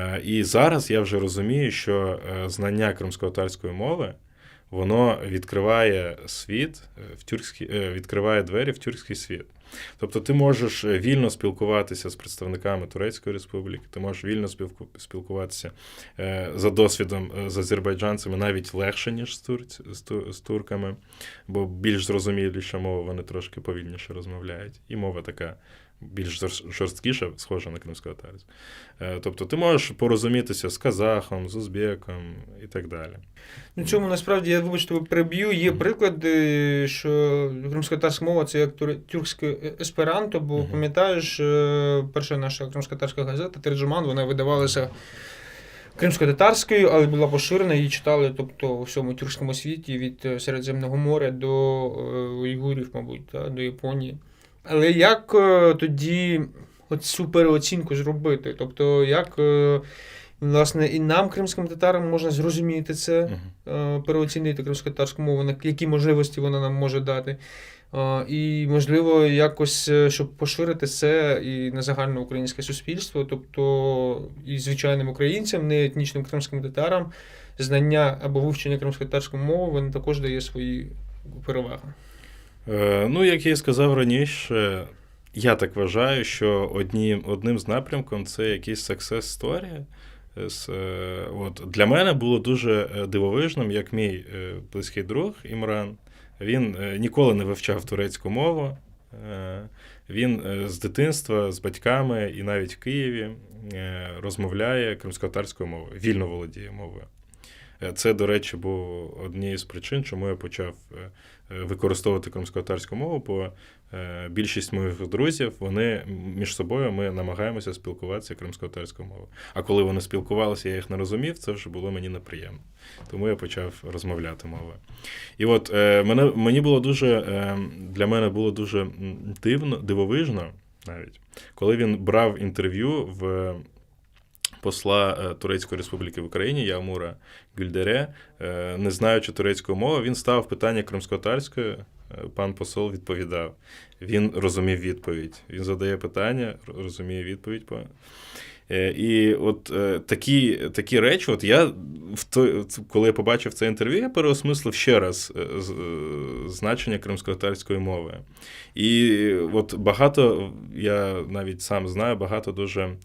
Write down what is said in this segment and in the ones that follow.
Е, І зараз я вже розумію, що е, знання кримсько-татарської мови воно відкриває світ е, в тюркський, е, відкриває двері в тюркський світ. Тобто ти можеш е, вільно спілкуватися з представниками Турецької республіки, ти можеш вільно спілкуватися е, за досвідом е, з азербайджанцями навіть легше, ніж з, турць, з, з турками, бо більш зрозуміліша мова, вони трошки повільніше розмовляють. І мова така більш жорст- жорсткіша, схожа на кримськотатарську. Е, Тобто ти можеш порозумітися з казахом, з узбеком і так далі. Ну, цьому насправді я вибачте переб'ю. Є приклади, що кримськотарська мова це як тур- тюркське есперанто, бо Мгм. пам'ятаєш, е, перша наша кримськотарська газета Терджуман, вона видавалася кримсько-татарською, але була поширена, її читали тобто, у всьому тюркському світі від е, Середземного моря до е, Уйгурів, мабуть, та, до Японії. Але як тоді от цю переоцінку зробити? Тобто, як власне і нам, кримським татарам, можна зрозуміти це? Е, переоцінити кримськотарську мову, на які можливості вона нам може дати. Е, І, можливо, якось, е, щоб поширити це і на загальноукраїнське суспільство, тобто і звичайним українцям, не етнічним кримським татарам, знання або вивчення кримськотарської мови, вони також дає свої переваги. Ну, як я і сказав раніше, я так вважаю, що однім, одним з напрямком це якийсь success story. Е, От, для мене було дуже е, дивовижним, як мій е, близький друг Імран. Він ніколи не вивчав турецьку мову. Він з дитинства, з батьками і навіть в Києві розмовляє кримськотарською мовою, вільно володіє мовою. Е, Це, до речі, був однією з причин, чому я почав е, е, використовувати кримськотарську мову, бо більшість моїх друзів, вони між собою ми намагаємося спілкуватися кримськотарською мовою. А коли вони спілкувалися, я їх не розумів, це вже було мені неприємно. Тому я почав розмовляти мовою. І от мене, мені було дуже, для мене було дуже дивно, дивовижно навіть, коли він брав інтерв'ю в посла е, Турецької Республіки в Україні Ямура Гюльдере, е, не знаючи турецької мови, він ставив питання кримськотарською. е, Пан посол відповідав. Він розумів відповідь. Він задає питання, розуміє відповідь. І от такі, такі речі, от я в той, коли я побачив це інтерв'ю, я переосмислив ще раз е, е, значення кримськотарської мови. І от багато, я навіть сам знаю, багато дуже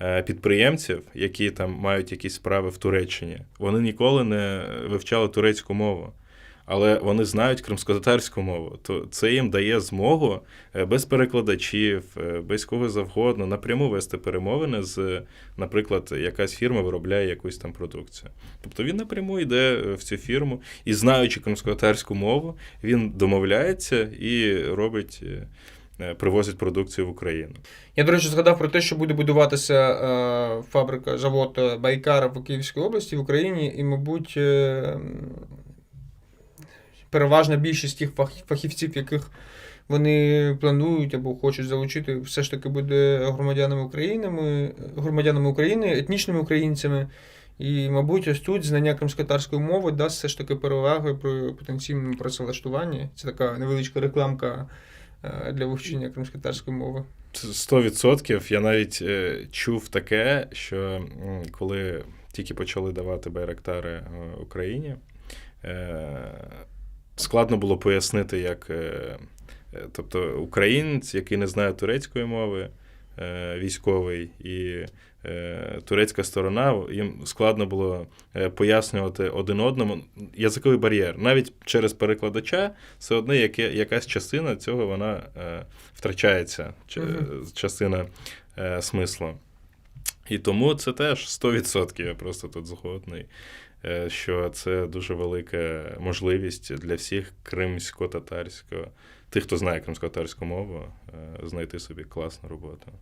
е, підприємців, які там мають якісь справи в Туреччині, вони ніколи не вивчали турецьку мову. Але вони знають кримськотатарську мову, то це їм дає змогу е, без перекладачів, е, без кого завгодно напряму вести перемовини з, наприклад, якась фірма виробляє якусь там продукцію. Тобто він напряму йде е, в цю фірму і, знаючи кримськотатарську мову, він домовляється і робить, привозить продукцію в Україну. Я, до речі, згадав про те, що буде будуватися фабрика, завод Байкара в Київській області в Україні, і, мабуть, переважна більшість тих фахівців, яких вони планують або хочуть залучити, все ж таки буде громадянами України, громадянами України, етнічними українцями. І, мабуть, ось тут знання кримськотарської мови дасть все ж таки переваги при потенційному працевлаштуванні. Це така невеличка рекламка е, для вивчення кримськотарської мови. Сто відсотків. Я навіть е, чув таке, що коли тільки почали давати байрактари е, Україні, складно було пояснити, як. е, е, Тобто українець, який не знає турецької мови, е, військовий, і турецька сторона, їм складно було пояснювати один одному язиковий бар'єр. Навіть через перекладача все одно якась частина цього вона втрачається, частина смислу. І тому це теж 100% я просто тут згодний, що це дуже велика можливість для всіх кримсько-татарського, тих, хто знає кримсько-татарську мову, е, знайти собі класну роботу.